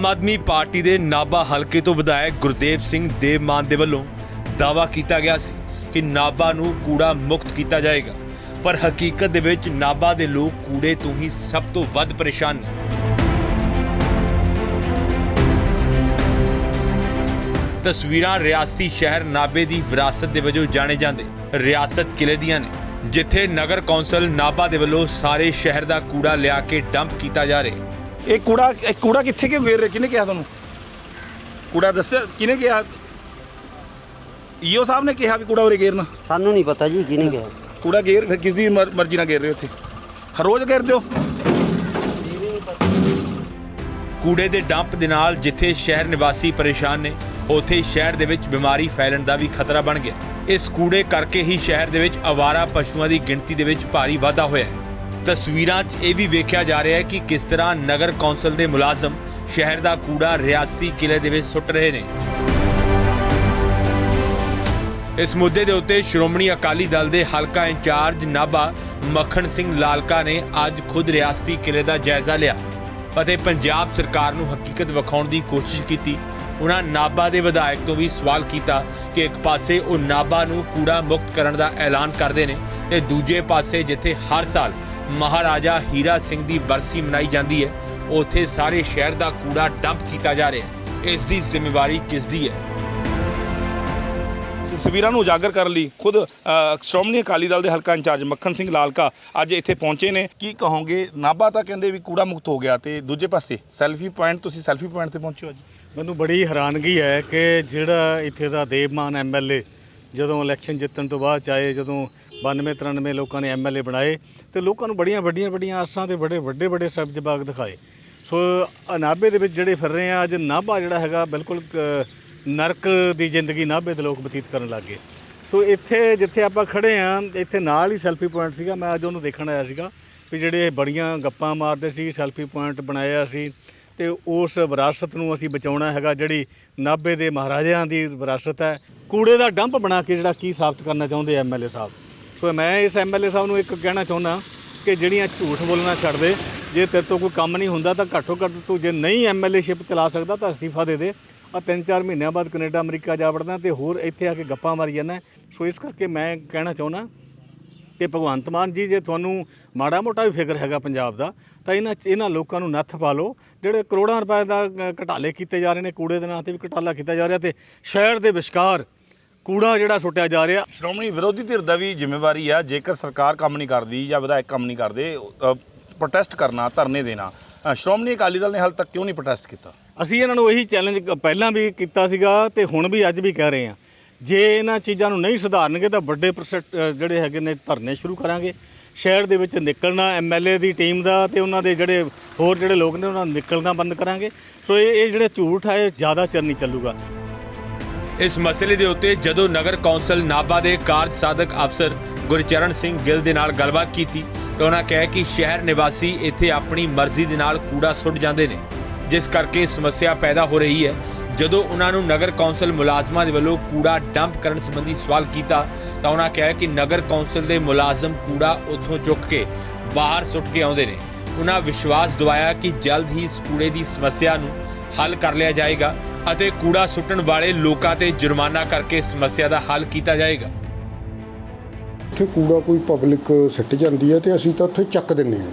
Aam Aadmi party ਦੇ ਨਾਭਾ ਹਲਕੇ ਤੋਂ ਵਿਧਾਇਕ ਗੁਰਦੇਵ ਸਿੰਘ ਦੇਵਮਾਨ ਦੇ ਵੱਲੋਂ ਦਾਅਵਾ ਕੀਤਾ ਗਿਆ ਸੀ ਕਿ ਨਾਭਾ ਨੂੰ ਕੂੜਾ ਮੁਕਤ ਕੀਤਾ ਜਾਏਗਾ। ਪਰ ਹਕੀਕਤ ਦੇ ਵਿੱਚ ਨਾਭਾ ਦੇ ਲੋਕ ਕੂੜੇ ਤੋਂ ਹੀ ਸਭ ਤੋਂ ਵੱਧ ਪਰੇਸ਼ਾਨ ਨੇ। ਤਸਵੀਰਾਂ ਰਿਆਸਤੀ ਸ਼ਹਿਰ ਨਾਭੇ ਦੀ ਵਿਰਾਸਤ ਦੇ ਵਜੋਂ ਜਾਣੇ ਜਾਂਦੇ ਰਿਆਸਤ ਕਿਲੇ ਦੀਆਂ ਨੇ, ਜਿੱਥੇ ਨਗਰ ਕੌਂਸਲ ਨਾਭਾ ਦੇ ਵੱਲੋਂ ਸਾਰੇ ਸ਼ਹਿਰ ਦਾ ਕੂੜਾ ਲਿਆ ਕੇ ਡੰਪ ਕੀਤਾ ਜਾ ਰਿਹਾ ਇਹ ਕੂੜਾ ਇਹ ਕੂੜਾ ਕਿੱਥੇ ਕਿਉਂ ਗੇਰ ਰਹੇ? ਕਿਹਨੇ ਕਿਹਾ ਤੁਹਾਨੂੰ? ਕੂੜਾ ਦੱਸਿਆ? ਕਿਹਨੇ ਕਿਹਾ? ਈਓ ਸਾਹਿਬ ਨੇ ਕਿਹਾ ਵੀ ਕੂੜਾ ਉਰੇ ਗੇਰਨਾ? ਸਾਨੂੰ ਨਹੀਂ ਪਤਾ ਜੀ ਕਿਹਨੇ ਗਿਆ ਕੂੜਾ ਗੇਰ ਫਿਰ ਕਿਸ ਦੀ ਮਰ- ਮਰਜ਼ੀ ਨਾਲ ਗੇਰ ਰਹੇ ਹੋ ਉੱਥੇ ਹਰ ਰੋਜ਼ ਗੇਰਦੇ ਹੋ? ਕੂੜੇ ਦੇ ਡੰਪ ਦੇ ਨਾਲ ਜਿੱਥੇ ਸ਼ਹਿਰ ਨਿਵਾਸੀ ਪਰੇਸ਼ਾਨ ਨੇ ਉੱਥੇ ਹੀ ਸ਼ਹਿਰ ਦੇ ਵਿੱਚ ਬਿਮਾਰੀ ਫੈਲਣ ਦਾ ਵੀ ਖਤਰਾ ਬਣ ਗਿਆ। ਇਸ ਕੂੜੇ ਕਰਕੇ ਹੀ ਸ਼ਹਿਰ ਦੇ ਵਿੱਚ ਆਵਾਰਾ ਪਸ਼ੂਆਂ ਦੀ ਗਿਣਤੀ ਦੇ ਵਿੱਚ ਭਾਰੀ ਵਾਧਾ ਹੋਇਆ ਹੈ। ਤਸਵੀਰਾਂ 'ਚ ਇਹ ਵੀ ਵੇਖਿਆ ਜਾ ਰਿਹਾ ਹੈ ਕਿ ਕਿਸ ਤਰ੍ਹਾਂ ਨਗਰ ਕੌਂਸਲ ਦੇ ਮੁਲਾਜ਼ਮ ਸ਼ਹਿਰ ਦਾ ਕੂੜਾ ਰਿਆਸਤੀ ਕਿਲੇ ਦੇ ਵਿੱਚ ਸੁੱਟ ਰਹੇ ਨੇ। ਇਸ ਮੁੱਦੇ ਦੇ ਉੱਤੇ ਸ਼੍ਰੋਮਣੀ ਅਕਾਲੀ ਦਲ ਦੇ ਹਲਕਾ ਇੰਚਾਰਜ ਨਾਭਾ ਮੱਖਣ ਸਿੰਘ ਲਾਲਕਾ ਨੇ ਅੱਜ ਖੁਦ ਰਿਆਸਤੀ ਕਿਲੇ ਦਾ ਜਾਇਜ਼ਾ ਲਿਆ ਅਤੇ ਪੰਜਾਬ ਸਰਕਾਰ ਨੂੰ ਹਕੀਕਤ ਵਿਖਾਉਣ ਦੀ ਕੋਸ਼ਿਸ਼ ਕੀਤੀ। ਉਹਨਾਂ ਨਾਭਾ ਦੇ ਵਿਧਾਇਕ ਤੋਂ ਵੀ ਸਵਾਲ ਕੀਤਾ ਕਿ ਇੱਕ ਪਾਸੇ ਉਹ ਨਾਭਾ ਨੂੰ ਕੂੜਾ ਮੁਕਤ ਕਰਨ ਦਾ ਐਲਾਨ ਕਰਦੇ ਨੇ ਤੇ ਦੂਜੇ ਪਾਸੇ ਜਿੱਥੇ ਹਰ ਸਾਲ ਮਹਾਰਾਜਾ ਹੀਰਾ ਸਿੰਘ ਦੀ ਬਰਸੀ ਮਨਾਈ ਜਾਂਦੀ ਹੈ। ਉੱਥੇ ਸਾਰੇ ਸ਼ਹਿਰ ਦਾ ਕੂੜਾ ਡੰਪ ਕੀਤਾ ਜਾ ਰਿਹਾ ਹੈ। ਇਸ ਦੀ ਜ਼ਿੰਮੇਵਾਰੀ ਕਿਸ ਦੀ ਹੈ? ਤਸਵੀਰਾਂ ਨੂੰ ਉਜਾਗਰ ਕਰਨ ਲਈ ਖੁਦ ਸ਼੍ਰੋਮਣੀ ਅਕਾਲੀ ਦਲ ਦੇ ਹਲਕਾ ਇੰਚਾਰਜ ਮੱਖਣ ਸਿੰਘ ਲਾਲਕਾ ਅੱਜ ਇੱਥੇ ਪਹੁੰਚੇ ਨੇ। ਕੀ ਕਹੋਗੇ? ਨਾਭਾ ਤਾਂ ਕਹਿੰਦੇ ਵੀ ਕੂੜਾ ਮੁਕਤ ਹੋ ਗਿਆ ਤੇ ਦੂਜੇ ਪਾਸੇ ਸੈਲਫੀ ਪੁਆਇੰਟ ਤੁਸੀਂ ਸੈਲਫੀ ਪੁਆਇੰਟ ਤੇ ਪਹੁੰਚੇ ਹੋ ਅੱਜ। ਮੈਨੂੰ ਬੜੀ ਹੈਰਾਨਗੀ ਹੈ ਕਿ ਜਿਹੜਾ ਇੱਥੇ ਦਾ ਦੇਵਮਾਨ ਐਮਐਲਏ ਜਦੋਂ ਇਲੈਕਸ਼ਨ ਜਿੱਤਣ ਤੋਂ ਬਾਅਦ ਚਾਹੇ ਜਦੋਂ 92 93 ਲੋਕਾਂ ਨੇ ਐਮਐਲਏ ਬਣਾਏ ਤੇ ਲੋਕਾਂ ਨੂੰ ਬੜੀਆਂ ਵੱਡੀਆਂ ਵੱਡੀਆਂ ਆਸਾਂ ਤੇ ਬੜੇ ਵੱਡੇ ਵੱਡੇ ਸਬਜ਼ ਬਾਗ ਦਿਖਾਏ। ਸੋ ਨਾਭੇ ਦੇ ਵਿੱਚ ਜਿਹੜੇ ਫਿਰ ਰਹੇ ਆ, ਅੱਜ ਨਾਭਾ ਜਿਹੜਾ ਹੈਗਾ ਬਿਲਕੁਲ ਨਰਕ ਦੀ ਜ਼ਿੰਦਗੀ ਨਾਭੇ ਦੇ ਲੋਕ ਬਤੀਤ ਕਰਨ ਲੱਗੇ ਸੋ ਇੱਥੇ ਜਿੱਥੇ ਆਪਾਂ ਖੜੇ ਆ, ਇੱਥੇ ਨਾਲ ਹੀ ਸੈਲਫੀ ਪੁਆਇੰਟ ਸੀਗਾ, ਮੈਂ ਅੱਜ ਉਹਨੂੰ ਦੇਖਣ ਆਇਆ ਸੀਗਾ ਵੀ ਜਿਹੜੇ ਇਹ ਬੜੀਆਂ ਗੱਪਾਂ ਮਾਰਦੇ ਸੀ, ਸੈਲਫੀ ਪੁਆਇੰਟ ਬਣਾਇਆ ਸੀ ਤੇ ਉਸ ਵਿਰਾਸਤ ਨੂੰ ਅਸੀਂ ਬਚਾਉਣਾ ਹੈਗਾ, ਜਿਹੜੀ ਨਾਭੇ ਦੇ ਮਹਾਰਾਜਿਆਂ ਦੀ ਵਿਰਾਸਤ ਹੈ। ਕੂੜੇ ਦਾ ਡੰਪ ਬਣਾ ਕੇ ਜਿਹੜਾ ਕੀ ਸਾਬਤ ਕਰਨਾ ਚਾਹੁੰਦੇ ਐਮਐਲਏ ਸਾਹਿਬ? ਸੋ ਮੈਂ ਇਸ ਐਮਐਲਏ ਸਾਹਿਬ ਨੂੰ ਇੱਕ ਕਹਿਣਾ ਚਾਹੁੰਦਾ ਕਿ ਜਿਹੜੀਆਂ ਝੂਠ ਬੋਲਣਾ ਛੱਡ ਦੇ ਜੇ ਤੇਰੇ ਤੋਂ ਕੋਈ ਕੰਮ ਨਹੀਂ ਹੁੰਦਾ ਤਾਂ ਘੱਟੋ ਘੱਟ ਤੂੰ ਜੇ ਨਹੀਂ ਐਮਐਲਏਸ਼ਿਪ ਚਲਾ ਸਕਦਾ ਤਾਂ ਅਸਤੀਫਾ ਦੇ ਦੇ। ਆ ਤਿੰਨ ਚਾਰ ਮਹੀਨਿਆਂ ਬਾਅਦ ਕੈਨੇਡਾ ਅਮਰੀਕਾ ਜਾ ਵੜਨਾ ਤੇ ਹੋਰ ਇੱਥੇ ਆ ਕੇ ਗੱਪਾਂ ਮਾਰੀ ਜਾਂਦਾ ਸੋ ਇਸ ਕਰਕੇ ਮੈਂ ਕਹਿਣਾ ਚਾਹੁੰਦਾ ਕਿ ਭਗਵੰਤ ਮਾਨ ਜੀ ਜੇ ਤੁਹਾਨੂੰ ਮਾੜਾ ਮੋਟਾ ਵੀ ਫਿਕਰ ਹੈਗਾ ਪੰਜਾਬ ਦਾ ਤਾਂ ਇਹਨਾਂ ਇਹਨਾਂ ਲੋਕਾਂ ਨੂੰ ਨੱਥ ਪਾ ਲਓ। ਜਿਹੜੇ ਕਰੋੜਾਂ ਰੁਪਏ ਦਾ ਅ, ਘਟਾਲੇ ਕੀਤੇ ਜਾ ਰਹੇ ਨੇ ਕੂੜੇ ਦੇ ਨਾਂ ਤੇ ਵੀ ਘਟਾਲਾ ਕੀਤਾ ਜਾ ਰਿਹਾ ਤੇ ਸ਼ਹਿਰ ਦੇ ਵਿਚਕਾਰ ਕੂੜਾ ਜਿਹੜਾ ਸੁੱਟਿਆ ਜਾ ਰਿਹਾ। ਸ਼੍ਰੋਮਣੀ ਵਿਰੋਧੀ ਧਿਰ ਦਾ ਵੀ ਜ਼ਿੰਮੇਵਾਰੀ ਆ। ਜੇਕਰ ਸਰਕਾਰ ਕੰਮ ਨਹੀਂ ਕਰਦੀ ਜਾਂ ਵਿਧਾਇਕ ਕੰਮ ਨਹੀਂ ਕਰਦੇ ਪ੍ਰੋਟੈਸਟ ਕਰਨਾ ਧਰਨੇ ਦੇਣਾ ਸ਼੍ਰੋਮਣੀ ਅਕਾਲੀ ਦਲ ਨੇ ਹਾਲ ਤੱਕ ਕਿਉਂ ਨਹੀਂ ਪ੍ਰੋਟੈਸਟ ਕੀਤਾ? ਅਸੀਂ ਇਹਨਾਂ ਨੂੰ ਇਹੀ ਚੈਲੰਜ ਪਹਿਲਾਂ ਵੀ ਕੀਤਾ ਸੀਗਾ ਤੇ ਹੁਣ ਵੀ ਅੱਜ ਵੀ ਕਹਿ ਰਹੇ ਹਾਂ। ਜੇ ਇਹਨਾਂ ਚੀਜ਼ਾਂ ਨੂੰ ਨਹੀਂ ਸੁਧਾਰਨਗੇ ਤਾਂ ਵੱਡੇ ਜਿਹੜੇ ਹੈਗੇ ਨੇ ਧਰਨੇ ਸ਼ੁਰੂ ਕਰਾਂਗੇ। ਸ਼ਹਿਰ ਦੇ ਵਿੱਚ ਨਿਕਲਣਾ ਐਮਐਲਏ ਦੀ ਟੀਮ ਦਾ ਤੇ ਉਹਨਾਂ ਦੇ ਜਿਹੜੇ ਹੋਰ ਜਿਹੜੇ ਲੋਕ ਨੇ ਉਹਨਾਂ ਨੂੰ ਨਿਕਲਣਾ ਬੰਦ ਕਰਾਂਗੇ। ਸੋ ਇਹ ਇਹ ਜਿਹੜੇ ਝੂਠ ਹੈ ਜ਼ਿਆਦਾ ਚਿਰ ਨਹੀਂ ਚੱਲੂਗਾ। ਇਸ ਮਸਲੇ ਦੇ ਉੱਤੇ ਜਦੋਂ ਨਗਰ ਕੌਂਸਲ ਨਾਭਾ ਦੇ ਕਾਰਜ ਸਾਧਕ ਅਫਸਰ ਗੁਰਚਰਨ ਸਿੰਘ ਗਿੱਲ ਦੇ ਨਾਲ ਗੱਲਬਾਤ ਕੀਤੀ ਤਾਂ ਉਹਨਾਂ ਕਿਹਾ ਕਿ ਸ਼ਹਿਰ ਨਿਵਾਸੀ ਇੱਥੇ ਆਪਣੀ ਮਰਜ਼ੀ ਦੇ ਨਾਲ ਕੂੜਾ ਸੁੱਟ ਜਾਂਦੇ ਨੇ, ਜਿਸ ਕਰਕੇ ਸਮੱਸਿਆ ਪੈਦਾ ਹੋ ਰਹੀ ਹੈ। ਜਦੋਂ ਉਹਨਾਂ ਨੂੰ ਨਗਰ ਕੌਂਸਲ ਮੁਲਾਜ਼ਮਾਂ ਦੇ ਵੱਲੋਂ ਕੂੜਾ ਡੰਪ ਕਰਨ ਸੰਬੰਧੀ ਸਵਾਲ ਕੀਤਾ ਤਾਂ ਉਹਨਾਂ ਕਿਹਾ ਕਿ ਨਗਰ ਕੌਂਸਲ ਦੇ ਮੁਲਾਜ਼ਮ ਕੂੜਾ ਉੱਥੋਂ ਚੁੱਕ ਕੇ ਬਾਹਰ ਸੁੱਟ ਕੇ ਆਉਂਦੇ ਨੇ। ਉਹਨਾਂ ਵਿਸ਼ਵਾਸ ਦਿਵਾਇਆ ਕਿ ਜਲਦ ਹੀ ਇਸ ਕੂੜੇ ਦੀ ਸਮੱਸਿਆ ਨੂੰ ਹੱਲ ਕਰ ਲਿਆ ਜਾਏਗਾ। ਅਤੇ ਕੂੜਾ ਸੁੱਟਣ ਵਾਲੇ ਲੋਕਾਂ ਤੇ ਜੁਰਮਾਨਾ ਕਰਕੇ ਸਮੱਸਿਆ ਦਾ ਹੱਲ ਕੀਤਾ ਜਾਏਗਾ। ਇੱਥੇ ਕੂੜਾ ਕੋਈ ਪਬਲਿਕ ਸਿੱਟ ਜਾਂਦੀ ਹੈ ਤੇ ਅਸੀਂ ਤਾਂ ਉੱਥੇ ਚੱਕ ਦਿੰਨੇ ਆ